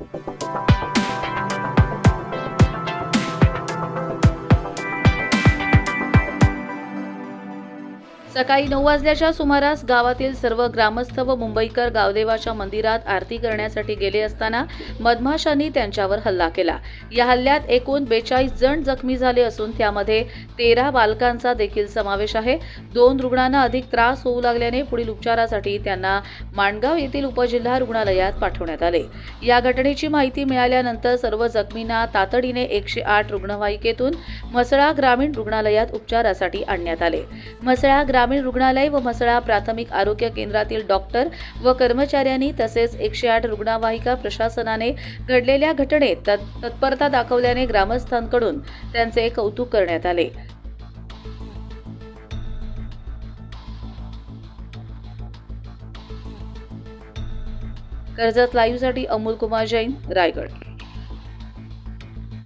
Thank you. सकाळी नऊ वाजल्याच्या सुमारास गावातील सर्व ग्रामस्थ व मुंबईकर गावदेवाच्या मंदिरात आरती करण्यासाठी गेले असताना मधमाशांनी त्यांच्यावर हल्ला केला. या हल्ल्यात एकूण बेचाळीस जण जखमी झाले असून त्यामध्ये तेरा बालकांचा देखील समावेश आहे. दोन रुग्णांना अधिक त्रास होऊ लागल्याने पुढील उपचारासाठी त्यांना माणगाव येथील उपजिल्हा रुग्णालयात पाठवण्यात आले. या घटनेची माहिती मिळाल्यानंतर सर्व जखमींना तातडीने एकशे आठ रुग्णवाहिकेतून म्हसळा ग्रामीण रुग्णालयात उपचारासाठी आणण्यात आले. म्हसळा ग्रामीण रुग्णालय व म्हसळा प्राथमिक आरोग्य केंद्रातील डॉक्टर व कर्मचाऱ्यांनी तसेच एकशे आठ रुग्णवाहिका प्रशासनाने घडलेल्या घटनेत तत्परता दाखवल्याने ग्रामस्थांकडून त्यांचे कौतुक करण्यात आले. कर्जत लाईव्हसाठी अमोल कुमार जैन रायगड.